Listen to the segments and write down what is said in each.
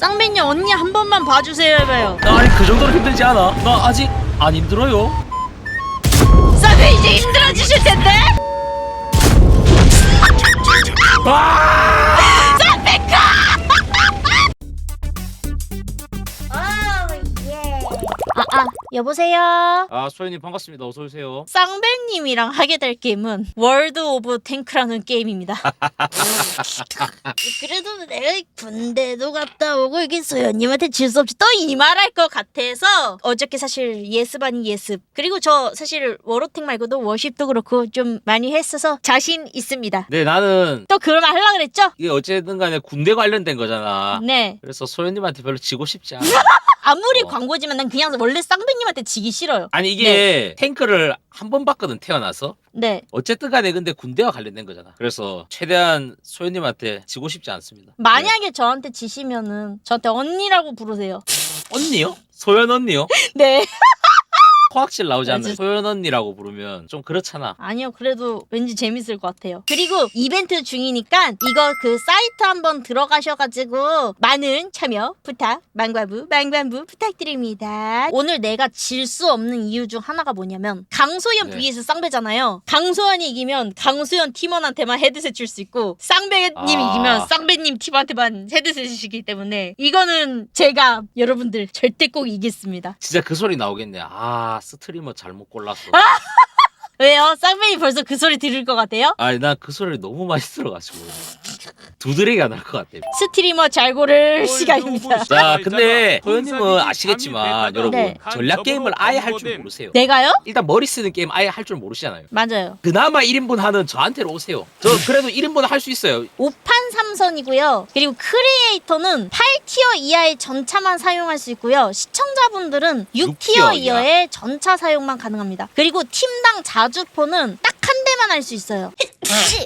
쌍배님 언니 한 번만 봐주세요 해봐요. 나 아니 그 정도로 힘들지 않아. 나 아직 안 힘들어요. 쌍배 이제 힘들어지실 텐데? 아, 아, 여보세요? 아 소연님 반갑습니다. 어서 오세요. 쌍배님이랑 하게 될 게임은 월드 오브 탱크라는 게임입니다. 그래도 내가 군대도 갔다 오고 이게 소연님한테 질 수 없이 또 이 말 할 것 같아서 어저께 사실 예습 아닌 예습 그리고 저 사실 워로탱 말고도 워십도 그렇고 좀 많이 했어서 자신 있습니다. 네 나는 또 그런 말 하려고 그랬죠? 이게 어쨌든 간에 군대 관련된 거잖아. 네. 그래서 소연님한테 별로 지고 싶지 않아. 아무리 어. 광고지만 난 그냥 원래 쌍배님한테 지기 싫어요. 아니 이게 탱크를 한 번 봤거든 태어나서. 네. 어쨌든 간에 근데 군대와 관련된 거잖아. 그래서 최대한 소연님한테 지고 싶지 않습니다. 만약에 저한테 지시면은 저한테 언니라고 부르세요. 네. 언니요? 소연 언니요? 네. 코악질 나오지 않는 맞아. 소연 언니라고 부르면 좀 그렇잖아. 아니요, 그래도 왠지 재밌을 것 같아요. 그리고 이벤트 중이니까 이거 그 사이트 한번 들어가셔가지고 많은 참여 부탁, 망관부, 망관부 부탁드립니다. 오늘 내가 질 수 없는 이유 중 하나가 뭐냐면 강소연 네. vs 쌍배잖아요. 강소연이 이기면 강소연 팀원한테만 헤드셋 줄 수 있고 쌍배님 아. 이기면 쌍배님 팀한테만 헤드셋 주시기 때문에 이거는 제가 여러분들 절대 꼭 이기겠습니다. 진짜 그 소리 나오겠네. 아 스트리머 잘못 골랐어. 왜요? 쌍배님 벌써 그 소리 들을 것 같아요? 아니 난 그 소리를 너무 많이 들어가지고 두드리기가 날 것 같아. 스트리머 잘 고를 시간입니다. 자 근데 소연님은 아시겠지만 여러분 네. 전략 게임을 아예 할 줄 모르세요. 내가요? 일단 머리 쓰는 게임 아예 할 줄 모르시잖아요. 맞아요. 그나마 1인분 하는 저한테로 오세요. 저 그래도 1인분 할 수 있어요. 5판 3선이고요. 그리고 크리에이터는 8티어 이하의 전차만 사용할 수 있고요. 시청자분들은 6티어 6티어 이하의 전차 사용만 가능합니다. 그리고 팀당 자주포는 딱 한 대만 할 수 있어요.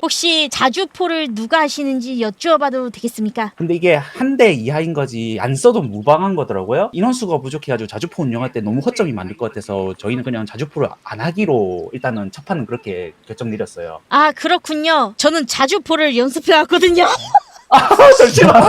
혹시 자주포를 누가 하시는지 여쭈어봐도 되겠습니까? 근데 이게 한 대 이하인 거지 안 써도 무방한 거더라고요. 인원수가 부족해가지고 자주포 운영할 때 너무 허점이 많을 것 같아서 저희는 그냥 자주포를 안 하기로 일단은 첫 판은 그렇게 결정 내렸어요. 아 그렇군요. 저는 자주포를 연습해 왔거든요. 잠시만.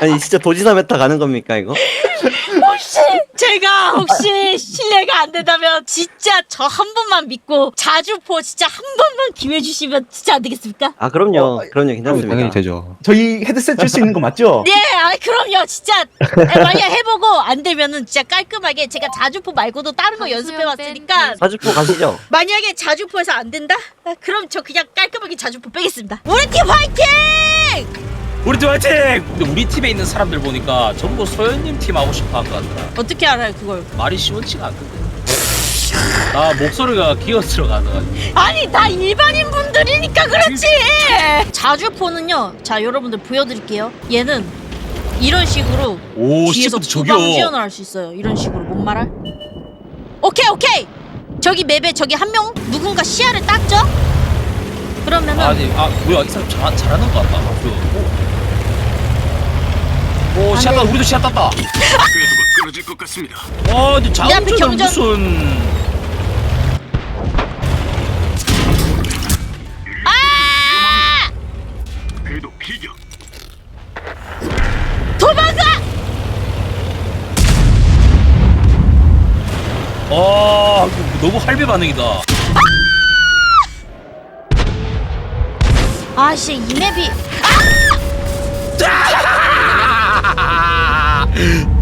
아니 진짜 도지사 메타 가는 겁니까 이거? 혹시 제가 혹시 실례가 안 된다면 진짜 저 한 번만 믿고 자주포 진짜 한 번만 기회 주시면 진짜 안 되겠습니까? 아 그럼요 어, 그럼요 괜찮습니다 당연히 되죠. 저희 헤드셋 줄 수 있는 거 맞죠? 네, 아 그럼요, 진짜 에, 만약 해보고 안 되면은 진짜 깔끔하게 제가 자주포 말고도 다른 거 연습해 왔으니까 사주포 가시죠 만약에 자주포에서 안 된다? 아, 그럼 저 그냥 깔끔하게 자주포 빼겠습니다. 우리 팀 화이팅! 우리 팀 화이팅! 근데 우리 팀에 있는 사람들 보니까 전부 소연님 팀 하고 싶어 한것 같더라. 어떻게 알아요 그걸? 말이 시원치가 않던데. 아 목소리가 기어 들어가서 아니 다 일반인 분들이니까 그렇지. 자주포는요, 자 여러분들 보여드릴게요. 얘는 이런 식으로 오 뒤에서 시프트 후방 저기요. 지원을 할 수 있어요. 이런 식으로 뭔 말할? 오케이 오케이. 저기 맵에 저기 한 명 누군가 시야를 땄죠? 그러면은 아니 아 뭐야 이 사람 잘, 잘하는 것 같다. 오, 오 시야 안 땄다. 돼. 우리도 시야 땄다. 궤도가 끊어질 것 같습니다. 와 근데 앞에 자운전은 경전. 무슨 아! 궤도 피격. 도망가! 아 이거 너무 할배 반응이다. 아씨 이 맵이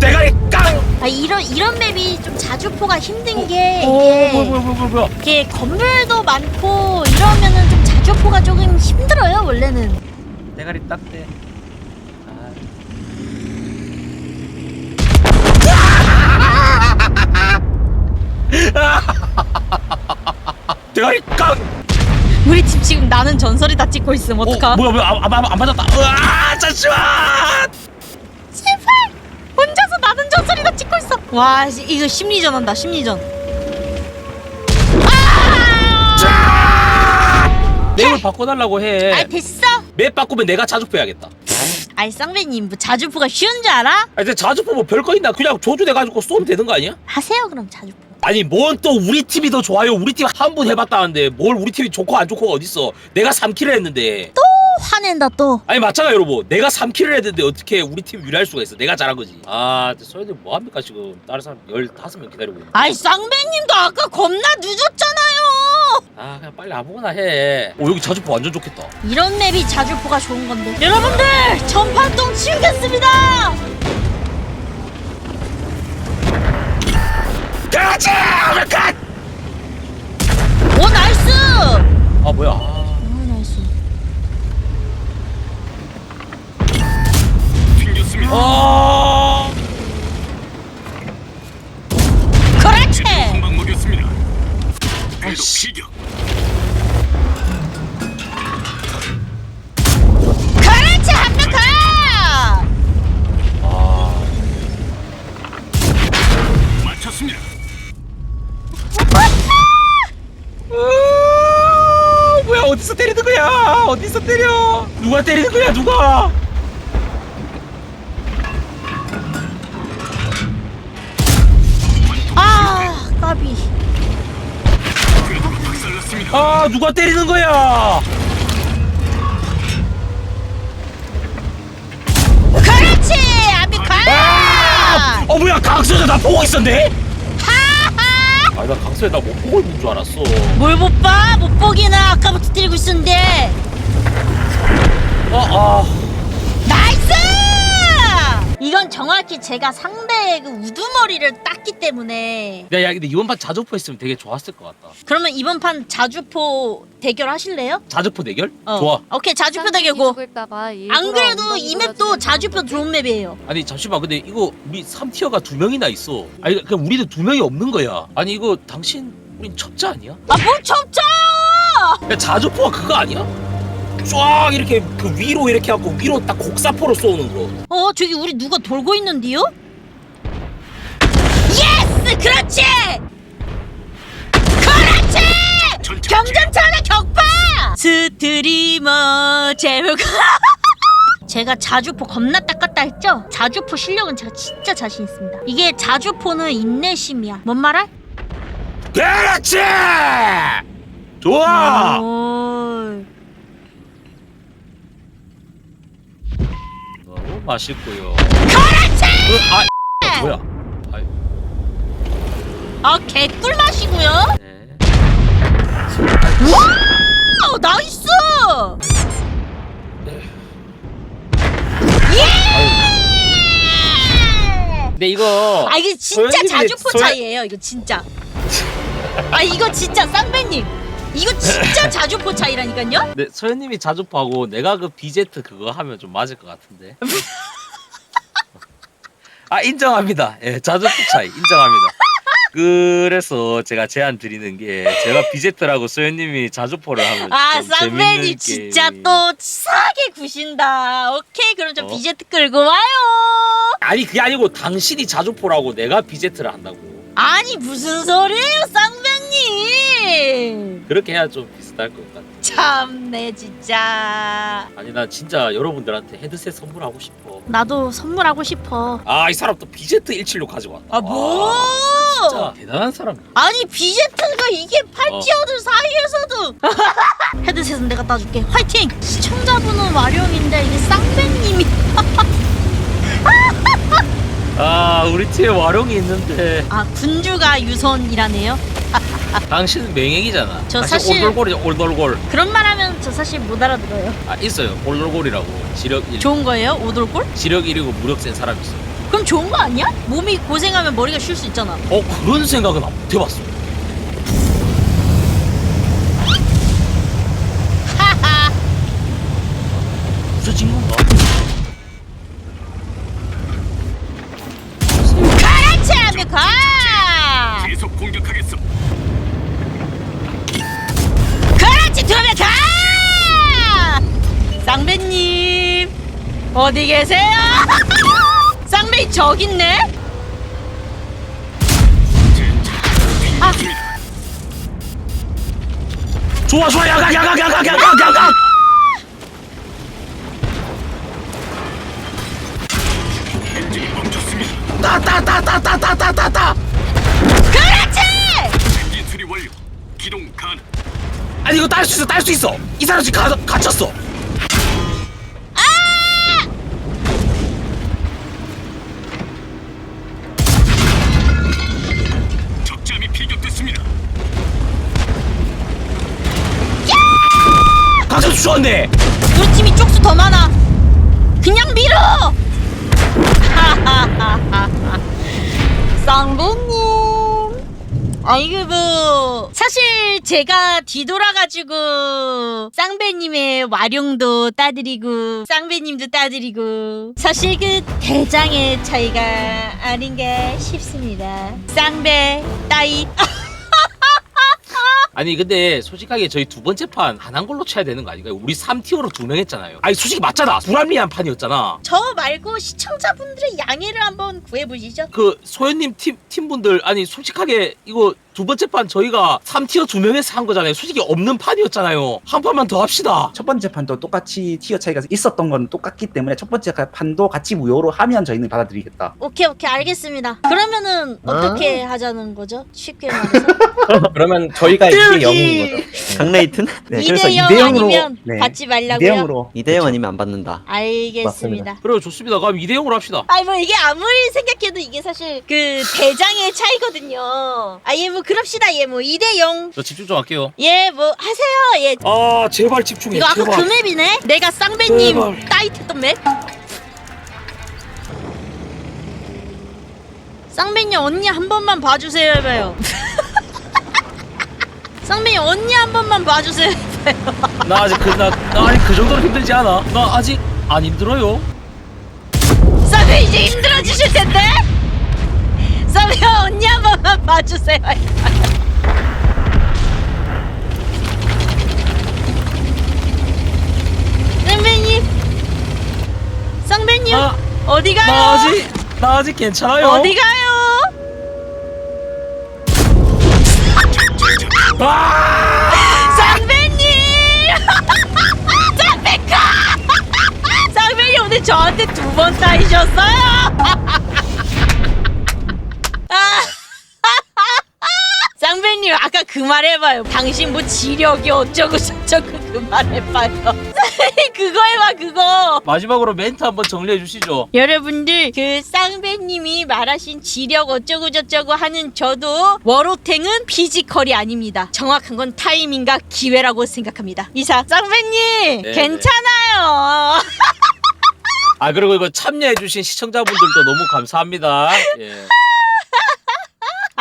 대가리 깡! 아 이런 이런 맵이 좀 자주포가 힘든 게오 이게 뭐야 뭐야 뭐야 뭐야. 이게 건물도 많고 이러면은 좀 자주포가 조금 힘들어요 원래는. 대가리 땄대. 아. 대가리 깡! 우리 팀 지금 나는 전설이 다 찍고 있음 어떡하? 어, 뭐야 뭐야 안, 안, 안 맞았다. 으아 잠시만. 와 씨, 이거 심리전 한다 심리전. 아! 맵을 바꿔달라고 해. 아 됐어. 맵 바꾸면 내가 자주포 해야겠다. 아이 쌍배님 뭐 자주포가 쉬운 줄 알아? 아 근데 자주포 뭐 별거 있나? 그냥 조주 돼가지고 쏘면 되는 거 아니야? 하세요 그럼 자주포. 아니 뭔 또 우리 팀이 더 좋아요. 우리 팀 한 분 해봤다는데 뭘 우리 팀이 좋고 안 좋고가 어딨어? 내가 3킬을 했는데. 또 화낸다 또. 아니 맞잖아 여러분 내가 3킬을 했는데 어떻게 우리 팀 유리할 수가 있어 내가 잘한 거지 아 소연님 뭐합니까 지금 다른 사람 15명 기다리고 있는데 아이 쌍배님도 아까 겁나 늦었잖아요. 아 그냥 빨리 아무거나 해 오, 여기 자주포 완전 좋겠다 이런 맵이 자주포가 좋은 건데. 여러분들 전판동 치우겠습니다. 그렇지! 오늘 컷! 오 나이스. 아 뭐야 어디서 때려 누가 때리는 거야 누가 아 까비. 아 누가 때리는 거야 그렇지 아비카. 아! 어 뭐야 강수자 나 보고 있었네 아나 강수야 나 못 보고 있는 줄 알았어 뭘 못 봐? 못 보기나 아까부터 때리고 있었는데. 아아 나이스! 이건 정확히 제가 상대의 그 우두머리를 땄기 때문에 야, 야 근데 이번 판 자주포 했으면 되게 좋았을 것 같다 그러면 이번 판 자주포 대결 하실래요? 자주포 대결? 어. 좋아 오케이 자주포 대결 고 안 안 그래도 이 맵도 자주포 좋은 맵이에요 아니 잠시만 근데 이거 우리 3티어가 두 명이나 있어 아니 그냥 우리는 두 명이 없는 거야 아니 이거 당신 우린 첩자 아니야? 아뭘 첩자요! 야 자주포가 그거 아니야? 쫙 이렇게 그 위로 이렇게 하고 위로 딱 곡사포로 쏘는 거 어 저기 우리 누가 돌고 있는데요? 예스! 그렇지! 그렇지! 전체 경전차는 격파! 스트리머 제목 제가 자주포 겁나 닦았다 했죠? 자주포 실력은 제가 진짜 자신 있습니다 이게 자주포는 인내심이야 뭔 말할? 그렇지 좋아 오... 너무 맛있고요. 그렇지! 어, 아 뭐야? 아이, 아 개꿀 맛이고요? 네. 와우! 나이스! 예! 근데 이거 아 이게 진짜 소연님이 자주포 소연- 차이예요 이거 진짜. 아 이거 진짜 쌍배님 이거 진짜 자주포 차이라니까요 네, 소연님이 자주포하고 내가 그 비제트 그거 하면 좀 맞을 것 같은데. 아 인정합니다. 예, 자주포 차이 인정합니다. 그래서 제가 제안 드리는 게 제가 비제트라고 소연님이 자주포를 하면 아 좀 쌍배님 재밌는 진짜 게임이- 또 치사하게 구신다 오케이 그럼 저 어? 비제트 끌고 와요 아니 그게 아니고 당신이 자주포라고 내가 비제트를 한다고 아니 무슨 소리예요 쌍 배님 그렇게 해야 좀 비슷할 것 같아. 참네 진짜 아니 나 진짜 여러분들한테 헤드셋 선물하고 싶어. 나도 선물하고 싶어 아 이 사람 또 비제트 176 가지고 왔다. 아 뭐? 와, 진짜 대단한 사람. 아니 비제트가 이게 어. 팔찌어들 사이에서도 헤드셋은 내가 따줄게 화이팅 시청자분은 와룡인데 이게 쌍배님이 아 우리 팀에 와룡이 있는데 아 군주가 유선이라네요 당신은 맹액이잖아. 저 당신 사실- 올돌골이죠 올돌골. 그런 말 하면 저 사실 못 알아들어요 아 있어요 올돌골이라고 지력 1 좋은 거예요 오돌골? 지력 1이고 무력 센 사람 있어. 그럼 좋은 거 아니야? 몸이 고생하면 머리가 쉴 수 있잖아 어 그런 생각은 안 해봤어. 어디 계세요? 쌍배님 저기 있네 아. 좋아 좋아 야각 야각 야각 야각 야각. 엔진이 멈췄습니다. 따따따따따따따따. 그렇지 엔진 수리 완료. 기동 가능. 아니 이거 딸 수 있어 딸 수 있어. 이 사람 지금 가, 갇혔어. 각성수 좋았네. 우리 팀이 쪽수 더 많아. 그냥 밀어. 쌍배님. 아이고 뭐 사실 제가 뒤돌아가지고 쌍배님의 와룡도 따드리고 쌍배님도 따드리고 사실 그 대장의 차이가 아닌가 싶습니다. 쌍배 따이 아니 근데 솔직하게 저희 두 번째 판 안 한 걸로 쳐야 되는 거 아닌가요? 우리 3티어로 두 명 했잖아요. 아니 솔직히 맞잖아. 불합리한 판이었잖아. 저 말고 시청자분들의 양해를 한번 구해보시죠. 그 소연님 팀 팀분들 아니 솔직하게 이거 두 번째 판 저희가 3티어 두 명에서 한 거잖아요. 솔직히 없는 판이었잖아요. 한 판만 더 합시다. 첫 번째 판도 똑같이 티어 차이가 있었던 건 똑같기 때문에 첫 번째 판도 같이 무효로 하면 저희는 받아들이겠다. 오케이 오케이 알겠습니다. 그러면은 어떻게 하자는 거죠? 쉽게 말해서 그러면 저희가 이게 0인 거죠. 강레이튼? 네, 2대 그래서 0 2대 0으로 아니면 네, 받지 2대 말라고요? 0으로 2대0 아니면 안 받는다. 알겠습니다. 그래요 좋습니다. 그럼 2대 0으로 합시다. 아니 뭐 이게 아무리 생각해도 이게 사실 그 대장의 차이거든요. 아예 뭐 그럽시다 예 뭐 2대 0. 저 집중 좀 할게요. 예 뭐 하세요 예. 아 제발 집중해. 이거 아까 그 맵이네? 내가 쌍배님 제발. 따이트했던 맵? 쌍배님 언니 한 번만 봐주세요 해봐요 쌍배님 언니 한 번만 봐주세요 나 아직 그나 나 아직 그 정도로 힘들지 않아. 나 아직 안 힘들어요. 쌍배님 이제 힘들어지실 텐데? 봐주세요 쌍배님 쌍배님 나, 어디 가요? 나 아직 나 아직 괜찮아요. 어디 가요? 아! 오늘 저한테 두 번 따이셨어요? 아. 아까 그 말 해봐요. 당신 뭐 지력이 어쩌고 저쩌고 그 말 해봐요. 그거 해봐 그거. 마지막으로 멘트 한번 정리해 주시죠. 여러분들 그 쌍배님이 말하신 지력 어쩌고 저쩌고 하는 저도 워로탱은 피지컬이 아닙니다. 정확한 건 타이밍과 기회라고 생각합니다. 이사 쌍배님 네, 괜찮아요. 아 그리고 이거 참여해 주신 시청자분들도 너무 감사합니다. 예.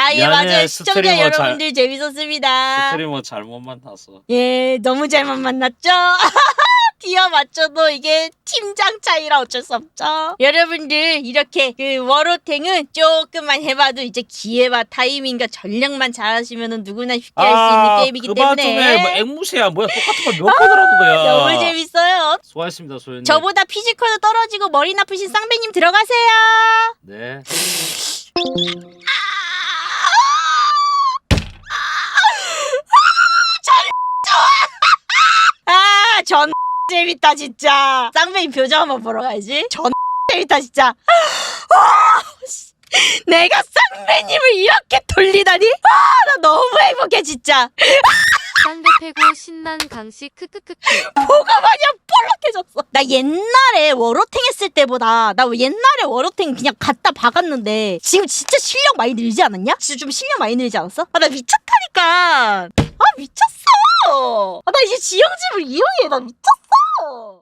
아 예 미안해, 맞아요 시청자 스트리머 여러분들 재밌었습니다. 스트리머 잘못 만나서. 예 너무 잘만 만났죠. 티어 맞춰도 이게 팀장 차이라 어쩔 수 없죠. 여러분들 이렇게 그 워로탱은 조금만 해봐도 이제 기회와 타이밍과 전략만 잘하시면 누구나 쉽게 할 수 있는 게임이기 아, 그만 좀 해. 뭐 때문에 앵무새야 뭐야 똑같은 걸 몇 번을 하는 거야. 너무 재밌어요. 수고하셨습니다 소연님. 저보다 피지컬도 떨어지고 머리 나쁘신 쌍배님 들어가세요. 네. 전 재밌다 진짜. 쌍배님 표정 한번 보러 가야지. 전 재밌다 진짜. 아, 씨. 내가 쌍배님을 이렇게 돌리다니? 아, 나 너무 행복해 진짜. 쌍배 패고 신난 강식 크크크크. 뭐가 마냥 볼록해졌어. 나 옛날에 워로탱 했을 때보다 나 옛날에 워로탱 그냥 갖다 박았는데 지금 진짜 실력 많이 늘지 않았냐? 진짜 좀 실력 많이 늘지 않았어? 아 나 미쳤다니까. 아 미쳤어. 아 나 이제 지형 집을 이용해. 나 미쳤어.